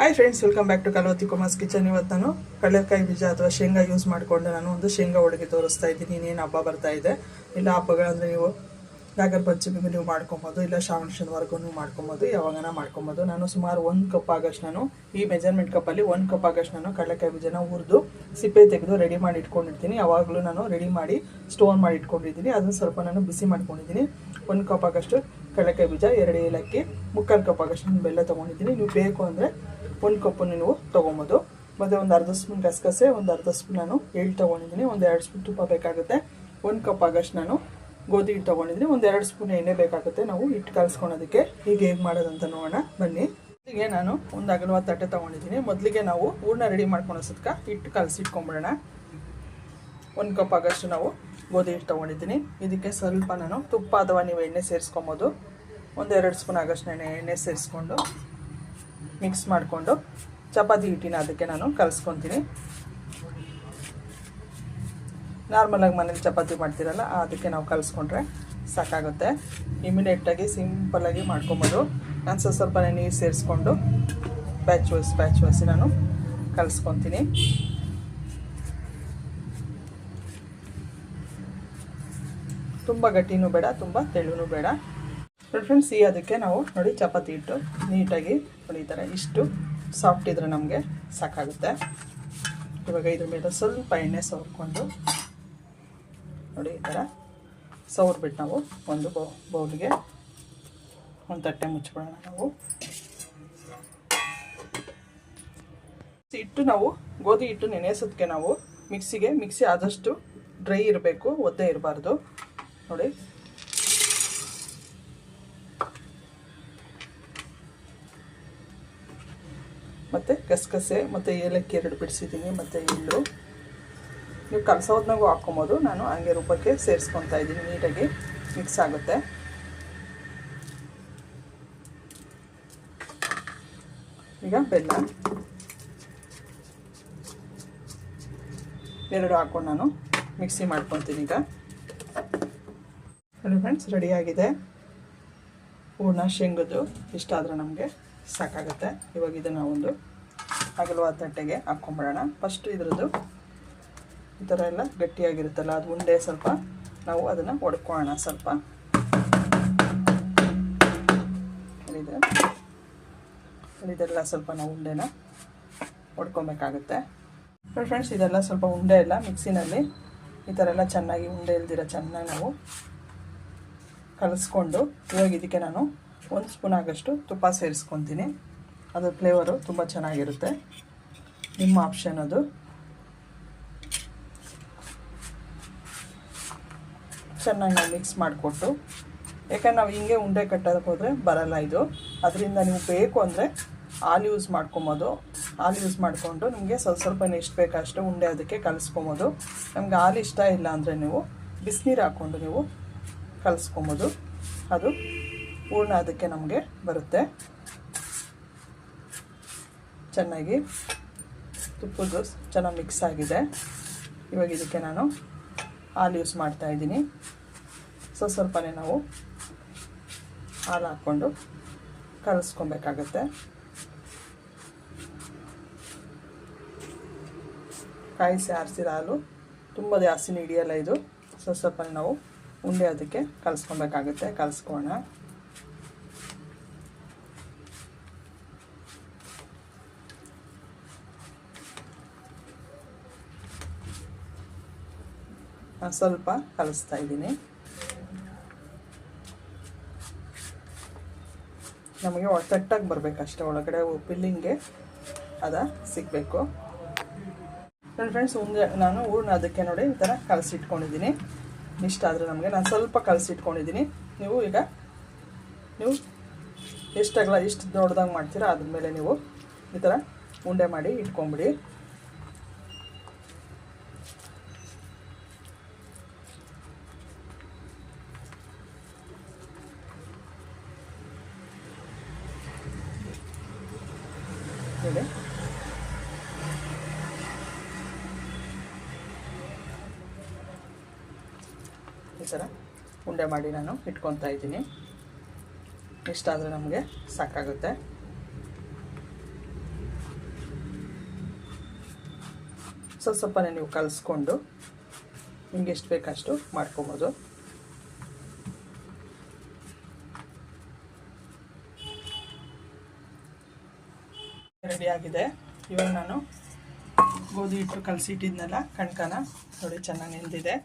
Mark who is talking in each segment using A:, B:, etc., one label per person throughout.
A: Hi friends welcome back to Kalavathi Kumar's kitchen ಇವತ್ತು ನಾನು ಕಡಲೆಕಾಯಿ ಬೀಜ ಅಥವಾ ಶೇಂಗಾ ಯೂಸ್ ಮಾಡಿಕೊಂಡು. ನಾನು ಒಂದು ಶೇಂಗಾ ಹೋಳಿಗೆ ತೋರಿಸ್ತಾ ಇದ್ದೀನಿ. ಇನ್ನೇನು ಹಬ್ಬ ಬರ್ತಾ ಇದೆ. ಇಲ್ಲ ಹಬ್ಬಗಳಂದ್ರೆ ನೀವು ನಾಗರ ಪಂಚಮಿಗೂ ನೀವು ಮಾಡ್ಕೊಬೋದು, ಇಲ್ಲ ಶ್ರಾವಣ ಶನಿವಾರಕ್ಕೂ ನೀವು ಮಾಡ್ಕೊಬೋದು, ಯಾವಾಗನ ಮಾಡ್ಕೊಬೋದು. ನಾನು ಸುಮಾರು ಒಂದು ಕಪ್ ಆಗಷ್ಟು ನಾನು ಈ ಮೆಜರ್ಮೆಂಟ್ ಕಪ್ಪಲ್ಲಿ ಒಂದು ಕಪ್ ಆಗಷ್ಟು ನಾನು ಕಡಲೆಕಾಯಿ ಬೀಜನ ಹುರಿದು ಸಿಪ್ಪೆ ತೆಗೆದು ರೆಡಿ ಮಾಡಿ ಇಟ್ಕೊಂಡಿರ್ತೀನಿ. ಯಾವಾಗಲೂ ನಾನು ರೆಡಿ ಮಾಡಿ ಸ್ಟೋರ್ ಮಾಡಿ ಇಟ್ಕೊಂಡಿದ್ದೀನಿ. ಅದನ್ನು ಸ್ವಲ್ಪ ನಾನು ಬಿಸಿ ಮಾಡ್ಕೊಂಡಿದ್ದೀನಿ. ಒಂದು ಕಪ್ ಆಗಷ್ಟು ಕಡಲೆಕಾಯಿ ಬೀಜ, ಎರಡು ಏಲಕ್ಕಿ, ಮುಕ್ಕಾಲು ಕಪ್ ಆಗಷ್ಟು ನಾನು ಬೆಲ್ಲ ತೊಗೊಂಡಿದ್ದೀನಿ. ನೀವು ಬೇಕು ಅಂದರೆ ಒಂದು ಕಪ್ಪನ್ನು ನೀವು ತೊಗೊಬೋದು. ಮತ್ತು ಒಂದು ಅರ್ಧ ಸ್ಪೂನ್ ಗಸಗಸೆ, ಒಂದು ಅರ್ಧ ಸ್ಪೂನ್ ನಾನು ಎಳ್ಳು ತೊಗೊಂಡಿದ್ದೀನಿ. ಒಂದು ಎರಡು ಸ್ಪೂನ್ ತುಪ್ಪ ಬೇಕಾಗುತ್ತೆ. ಒಂದು ಕಪ್ ಆಗಷ್ಟು ನಾನು ಗೋಧಿ ಹಿಟ್ಟು ತೊಗೊಂಡಿದ್ದೀನಿ. ಒಂದು ಎರಡು ಸ್ಪೂನ್ ಎಣ್ಣೆ ಬೇಕಾಗುತ್ತೆ. ನಾವು ಹಿಟ್ಟು ಕಲಿಸ್ಕೊಳೋದಕ್ಕೆ ಈಗ ಹೇಗೆ ಮಾಡೋದಂತ ನೋಡೋಣ. ಬನ್ನಿ. ಮೊದಲಿಗೆ ನಾನು ಒಂದು ಅಗಲವಾದ ತಟ್ಟೆ ತೊಗೊಂಡಿದ್ದೀನಿ. ಮೊದಲಿಗೆ ನಾವು ಹೂರ್ಣ ರೆಡಿ ಮಾಡ್ಕೊಳೋಸದ್ಕ ಹಿಟ್ಟು ಕಲಸಿಟ್ಕೊಂಬಿಡೋಣ ಒಂದು ಕಪ್ ಆಗಷ್ಟು ನಾವು ಗೋಧಿ ಹಿಟ್ಟು ತೊಗೊಂಡಿದ್ದೀನಿ. ಇದಕ್ಕೆ ಸ್ವಲ್ಪ ನಾನು ತುಪ್ಪ ಅಥವಾ ನೀವು ಎಣ್ಣೆ ಸೇರಿಸ್ಕೊಬೋದು. ಒಂದು ಎರಡು ಸ್ಪೂನ್ ಆಗಷ್ಟು ಎಣ್ಣೆ ಎಣ್ಣೆ ಸೇರಿಸ್ಕೊಂಡು ಮಿಕ್ಸ್ ಮಾಡಿಕೊಂಡು ಚಪಾತಿ ಹಿಟ್ಟಿನ ಅದಕ್ಕೆ ನಾನು ಕಲಿಸ್ಕೊತೀನಿ. ನಾರ್ಮಲಾಗಿ ಮನೇಲಿ ಚಪಾತಿ ಮಾಡ್ತೀರಲ್ಲ, ಅದಕ್ಕೆ ನಾವು ಕಲಿಸ್ಕೊಂಡ್ರೆ ಸಾಕಾಗುತ್ತೆ. ಇಮಿಡಿಯೇಟಾಗಿ ಸಿಂಪಲ್ಲಾಗಿ ಮಾಡ್ಕೊಬೋದು. ನಾನು ಸ್ವಲ್ಪ ಸ್ವಲ್ಪ ನೀರು ಸೇರಿಸ್ಕೊಂಡು ಬ್ಯಾಚ್ ವೈಸ್ ಬ್ಯಾಚ್ ವೈಸ್ ನಾನು ಕಲಿಸ್ಕೊತೀನಿ. ತುಂಬ ಗಟ್ಟಿನೂ ಬೇಡ, ತುಂಬ ತೆಳುನೂ ಬೇಡ. ಫ್ರೆಂಡ್ಸ್ ಈ ಅದಕ್ಕೆ ನಾವು ನೋಡಿ ಚಪಾತಿ ಹಿಟ್ಟು ನೀಟಾಗಿ ನೋಡಿ ಇಷ್ಟು ಸಾಫ್ಟ್ ಇದ್ರೆ ನಮಗೆ ಸಾಕಾಗುತ್ತೆ. ಇವಾಗ ಇದ್ರ ಮೇಲೆ ಸ್ವಲ್ಪ ಎಣ್ಣೆ ಸವರ್ಕೊಂಡು ನೋಡಿ ಈ ಥರ ಸವರ್ಬಿಟ್ಟು ನಾವು ಒಂದು ಬೌ, ಬೌಲ್ಗೆ ಒಂದು ತಟ್ಟೆ ಮುಚ್ಕೊಳ್ಳೋಣ ನಾವು. ಹಿಟ್ಟು ನಾವು, ಗೋಧಿ ಹಿಟ್ಟು ನೆನೆಸೋದಕ್ಕೆ ನಾವು ಮಿಕ್ಸಿಗೆ, ಮಿಕ್ಸಿ ಆದಷ್ಟು ಡ್ರೈ ಇರಬೇಕು, ಒದ್ದೆ ಇರಬಾರ್ದು. ನೋಡಿ ಮತ್ತು ಗಸಗಸೆ, ಮತ್ತು ಏಲಕ್ಕಿ ಎರಡು ಬಿಡಿಸಿದ್ದೀನಿ, ಮತ್ತು ಎಳ್ಳು. ನೀವು ಕಲಸೋದ್ನಾಗೂ ಹಾಕ್ಕೊಬೋದು. ನಾನು ಹಂಗೆ ರೂಪಕ್ಕೆ ಸೇರಿಸ್ಕೊತಾ ಇದ್ದೀನಿ, ನೀಟಾಗಿ ಮಿಕ್ಸ್ ಆಗುತ್ತೆ. ಈಗ ಬೆಲ್ಲ. ಎರಡು ಹಾಕ್ಕೊಂಡು ನಾನು ಮಿಕ್ಸಿ ಮಾಡ್ಕೊತೀನಿ ಈಗ. ನೋಡಿ ಫ್ರೆಂಡ್ಸ್ ರೆಡಿಯಾಗಿದೆ ಹೂರ್ಣ ಶೇಂಗದ್ದು ಇಷ್ಟಾದರೆ ನಮಗೆ. ಸಾಕಾಗುತ್ತೆ. ಇವಾಗ ಇದನ್ನು ಒಂದು ಅಗಲವಾದ ತಟ್ಟೆಗೆ ಹಾಕ್ಕೊಂಬಿಡೋಣ. ಫಸ್ಟು ಇದರದ್ದು ಈ ಥರ ಎಲ್ಲ ಗಟ್ಟಿಯಾಗಿರುತ್ತಲ್ಲ, ಅದು ಉಂಡೆ ಸ್ವಲ್ಪ ನಾವು ಅದನ್ನು ಒಡ್ಕೊಳ್ಳೋಣ ಸ್ವಲ್ಪ. ಇದೆ ಇದೆಲ್ಲ ಸ್ವಲ್ಪ ನಾವು ಉಂಡೆನ ಒಡ್ಕೊಬೇಕಾಗುತ್ತೆ. ಫ್ರೆಂಡ್ಸ್ ಇದೆಲ್ಲ ಸ್ವಲ್ಪ ಉಂಡೆ ಎಲ್ಲ ಮಿಕ್ಸಿನಲ್ಲಿ ಈ ಥರ ಎಲ್ಲ ಚೆನ್ನಾಗಿ ಉಂಡೆ ಇಲ್ದಿರ ಚೆನ್ನಾಗಿ ನಾವು ಕಲಿಸ್ಕೊಂಡು ಇವಾಗ ಇದಕ್ಕೆ ನಾನು ಒಂದು ಸ್ಪೂನ್ ಆಗಷ್ಟು ತುಪ್ಪ ಸೇರಿಸ್ಕೊತೀನಿ. ಅದು ಫ್ಲೇವರು ತುಂಬ ಚೆನ್ನಾಗಿರುತ್ತೆ. ನಿಮ್ಮ ಆಪ್ಷನ್ ಅದು. ಚೆನ್ನಾಗಿ ನಾವು ಮಿಕ್ಸ್ ಮಾಡಿಕೊಟ್ಟು. ಯಾಕಂದ್ರೆ ನಾವು ಹಿಂಗೆ ಉಂಡೆ ಕಟ್ಟೋದಕ್ಕೆ ಹೋದರೆ ಬರಲ್ಲ ಇದು. ಅದರಿಂದ ನೀವು ಬೇಕು ಅಂದರೆ ಹಾಲು ಯೂಸ್ ಮಾಡ್ಕೊಬೋದು. ಹಾಲು ಯೂಸ್ ಮಾಡಿಕೊಂಡು ನಿಮಗೆ ಸ್ವಲ್ಪ ಸ್ವಲ್ಪ ಎಷ್ಟು ಅಷ್ಟು ಉಂಡೆ ಅದಕ್ಕೆ ಕಲಿಸ್ಕೊಬೋದು. ನಮ್ಗೆ ಹಾಲು ಇಷ್ಟ ಇಲ್ಲ ಅಂದರೆ ನೀವು ಬಿಸಿನೀರು ಹಾಕ್ಕೊಂಡು ನೀವು ಕಲಿಸ್ಕೊಬೋದು. ಅದು ಹೂರ್ಣ ಅದಕ್ಕೆ ನಮಗೆ ಬರುತ್ತೆ. ಚೆನ್ನಾಗಿ ತುಪ್ಪದ್ದು ಚೆನ್ನಾಗಿ ಮಿಕ್ಸ್ ಆಗಿದೆ. ಇವಾಗ ಇದಕ್ಕೆ ನಾನು ಹಾಲು ಯೂಸ್ ಮಾಡ್ತಾ ಇದ್ದೀನಿ. ಸೊ, ಸ್ವಲ್ಪನೇ ನಾವು ಹಾಲು ಹಾಕ್ಕೊಂಡು ಕಲಸ್ಕೊಬೇಕಾಗತ್ತೆ. ಕಾಯಿಸಿ ಆರಿಸಿದ ಹಾಲು ತುಂಬ ಜಾಸ್ತಿ ಹಿಡಿಯಲ್ಲ ಇದು. ಸ್ವಲ್ಪ ನಾವು ಉಂಡೆ ಅದಕ್ಕೆ ಕಲಿಸ್ಕೊಬೇಕಾಗುತ್ತೆ. ಕಲಿಸ್ಕೋಣ ಸ್ವಲ್ಪ ಕಲಿಸ್ತಾ ಇದ್ದೀನಿ. ನಮಗೆ ತಟ್ಟಾಗಿ ಬರಬೇಕಷ್ಟೇ ಒಳಗಡೆ ಫಿಲ್ಲಿಂಗ್ಗೆ ಅದ ಸಿಗಬೇಕು. ನನ್ನ ಫ್ರೆಂಡ್ಸ್ ಉಂಡೆ ನಾನು ಹೂರ್ಣ ಅದಕ್ಕೆ ನೋಡಿ ಈ ಥರ ಕಲಸಿಟ್ಕೊಂಡಿದ್ದೀನಿ. ಇಷ್ಟ ಆದರೆ ನಮಗೆ, ನಾನು ಸ್ವಲ್ಪ ಕಲಸಿಟ್ಕೊಂಡಿದ್ದೀನಿ. ನೀವು ಈಗ, ನೀವು ಎಷ್ಟಾಗಲ್ಲ ಇಷ್ಟು ದೊಡ್ಡದಾಗಿ ಮಾಡ್ತೀರಾ ಅದ್ರ ಮೇಲೆ ನೀವು ಈ ಥರ ಉಂಡೆ ಮಾಡಿ ಇಟ್ಕೊಂಬಿಡಿ. ಈ ಥರ ಉಂಡೆ ಮಾಡಿ ನಾನು ಇಟ್ಕೊತಾ ಇದ್ದೀನಿ. ಇಷ್ಟಾದರೂ ನಮಗೆ ಸಾಕಾಗುತ್ತೆ. ಸ್ವಲ್ಪ ಸ್ವಲ್ಪನೇ ನೀವು ಕಲಿಸ್ಕೊಂಡು ನಿಮ್ಗೆ ಎಷ್ಟು ಬೇಕಷ್ಟು ಮಾಡ್ಕೊಬೋದು. ರೆಡಿ ಆಗಿದೆ. ಇವಾಗ ನಾನು ಗೋಧಿ ಹಿಟ್ಟು ಕಲಸಿಟ್ಟಿದ್ನಲ್ಲ, ಕಣ್ಕನ ನೋಡಿ ಚೆನ್ನಾಗಿ ನೆಂದಿದೆ.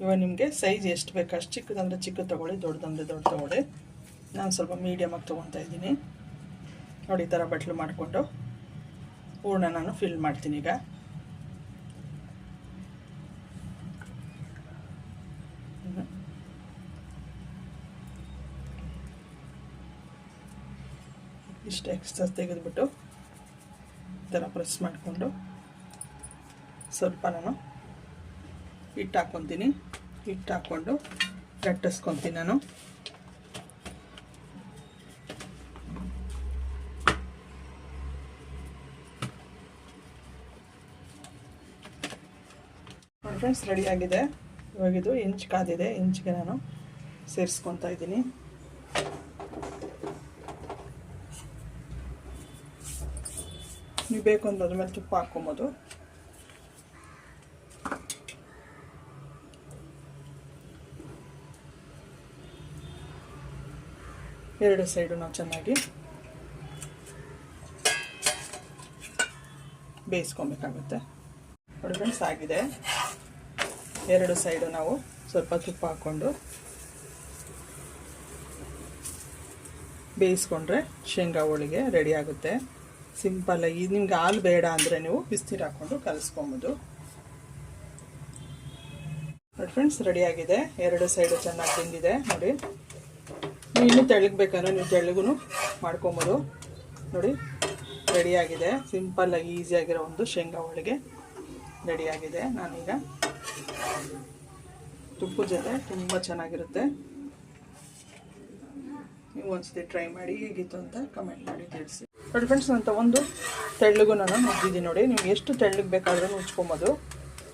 A: ಇವಾಗ ನಿಮಗೆ ಸೈಜ್ ಎಷ್ಟು ಬೇಕು, ಅಷ್ಟು ಚಿಕ್ಕದಂದರೆ ಚಿಕ್ಕದು ತೊಗೊಳ್ಳಿ, ದೊಡ್ಡದಂದರೆ ದೊಡ್ಡ ತೊಗೊಳ್ಳಿ. ನಾನು ಸ್ವಲ್ಪ ಮೀಡಿಯಮಾಗಿ ತೊಗೊತಾ ಇದ್ದೀನಿ. ನೋಡಿ, ಈ ಥರ ಬಟ್ಲು ಮಾಡಿಕೊಂಡು ಹೂರ್ಣ ನಾನು ಫಿಲ್ ಮಾಡ್ತೀನಿ ಈಗ. ಇಷ್ಟು ಎಕ್ಸ್ಟ್ರಾ ತೆಗೆದುಬಿಟ್ಟು ಈ ಥರ ಪ್ರೆಸ್ ಮಾಡಿಕೊಂಡು ಸ್ವಲ್ಪ ನಾನು ಹಿಟ್ಟು ಹಾಕ್ಕೊತೀನಿ ಹಿಟ್ಟು ಹಾಕ್ಕೊಂಡು ಲಟ್ಟಿಸ್ಕೊತೀನಿ ನಾನು. ಫ್ರೆಂಡ್ಸ್ ರೆಡಿ ಆಗಿದೆ. ರೆಡಿಯಾಗಿದೆ ಇವಾಗಿದು ಇಂಚ್ ಕಾದಿದೆ. ಇಂಚ್ಗೆ ನಾನು ಸೇರಿಸ್ಕೊತಾ ಇದ್ದೀನಿ. ನೀವು ಬೇಕು ಅಂದ್ರೆ ಅದ್ರ ಮೇಲೆ ತುಪ್ಪ ಹಾಕ್ಕೊಬೋದು. ಎರಡು ಸೈಡು ನಾವು ಚೆನ್ನಾಗಿ ಬೇಯಿಸ್ಕೊಬೇಕಾಗುತ್ತೆ. ನೋಡಿ ಫ್ರೆಂಡ್ಸ್ ಆಗಿದೆ. ಎರಡು ಸೈಡು ನಾವು ಸ್ವಲ್ಪ ತುಪ್ಪ ಹಾಕ್ಕೊಂಡು ಬೇಯಿಸ್ಕೊಂಡ್ರೆ ಶೇಂಗಾ ಹೋಳಿಗೆ ರೆಡಿ ಆಗುತ್ತೆ. ಸಿಂಪಲ್ಲಾಗಿ ನಿಮ್ಗೆ ಹಾಲು ಬೇಡ ಅಂದರೆ ನೀವು ಬಿಸಿನೀರು ಹಾಕ್ಕೊಂಡು ಕಲಿಸ್ಕೊಬೋದು. ನೋಡಿ ಫ್ರೆಂಡ್ಸ್ ರೆಡಿಯಾಗಿದೆ ಎರಡು ಸೈಡು ಚೆನ್ನಾಗಿ ತಿಂದಿದೆ ನೋಡಿ. ತೆಳ್ಳಗೆ ಬೇಕಂದ್ರೆ ನೀವು ತೆಳ್ಳಗೂ ಮಾಡ್ಕೊಬೋದು. ನೋಡಿ ರೆಡಿಯಾಗಿದೆ ಸಿಂಪಲ್ಲಾಗಿ ಈಸಿಯಾಗಿರೋ ಒಂದು ಶೇಂಗಾ ಹೋಳಿಗೆ ರೆಡಿಯಾಗಿದೆ ನಾನೀಗ ತುಪ್ಪದ ಜೊತೆ ತುಂಬ ಚೆನ್ನಾಗಿರುತ್ತೆ. ನೀವು ಒಂದ್ಸತಿ ಟ್ರೈ ಮಾಡಿ, ಹೇಗಿತ್ತು ಅಂತ ಕಮೆಂಟ್ ಮಾಡಿ ತಿಳಿಸಿ. ನೋಡಿ ಫ್ರೆಂಡ್ಸ್ ನಾನು ಒಂದು ತೆಳ್ಳಗೂ ನಾನು ನುಗ್ಗಿದ್ದೀನಿ ನೋಡಿ. ನೀವು ಎಷ್ಟು ತೆಳ್ಳಗೆ ಬೇಕಾದರೂ ನುಚ್ಕೊಬೋದು.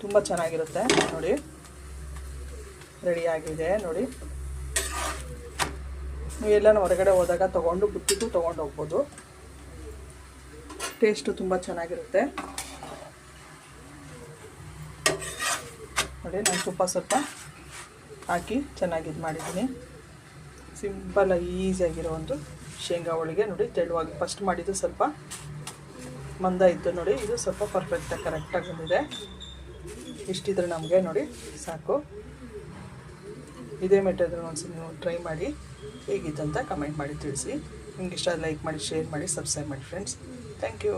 A: ತುಂಬ ಚೆನ್ನಾಗಿರುತ್ತೆ. ನೋಡಿ ರೆಡಿಯಾಗಿದೆ ನೋಡಿ. ನೀವು ಎಲ್ಲನೂ ಹೊರಗಡೆ ಹೋದಾಗ ತೊಗೊಂಡು ಬುತ್ತಿಗೂ ತೊಗೊಂಡು ಹೋಗ್ಬೋದು. ಟೇಸ್ಟು ತುಂಬ ಚೆನ್ನಾಗಿರುತ್ತೆ. ನೋಡಿ, ನಾನು ತುಪ್ಪ ಸ್ವಲ್ಪ ಹಾಕಿ ಚೆನ್ನಾಗಿ ಇದು ಮಾಡಿದ್ದೀನಿ. ಸಿಂಪಲಾಗಿ ಈಸಿಯಾಗಿರೋ ಒಂದು ಶೇಂಗಾ ಹೋಳಿಗೆ. ನೋಡಿ, ತೆಳುವಾಗಿ ಫಸ್ಟ್ ಮಾಡಿದ್ದು ಸ್ವಲ್ಪ ಮಂದ ಇತ್ತು ನೋಡಿ, ಇದು ಸ್ವಲ್ಪ ಪರ್ಫೆಕ್ಟಾಗಿ ಕರೆಕ್ಟಾಗಿ ಬಂದಿದೆ. ಇಷ್ಟಿದ್ರೆ ನಮಗೆ ನೋಡಿ, ಸಾಕು. ಇದೇ ಮೆಟೆಡ್ ಒಂದ್ಸಲ ನೀವು ಟ್ರೈ ಮಾಡಿ ಹೇಗಿತ್ತು ಅಂತ ಕಮೆಂಟ್ ಮಾಡಿ ತಿಳಿಸಿ. ನಿಮ್ಗೆ ಇಷ್ಟ ಲೈಕ್ ಮಾಡಿ ಶೇರ್ ಮಾಡಿ ಸಬ್ಸ್ಕ್ರೈಬ್ ಮಾಡಿ ಫ್ರೆಂಡ್ಸ್ ಥ್ಯಾಂಕ್ ಯು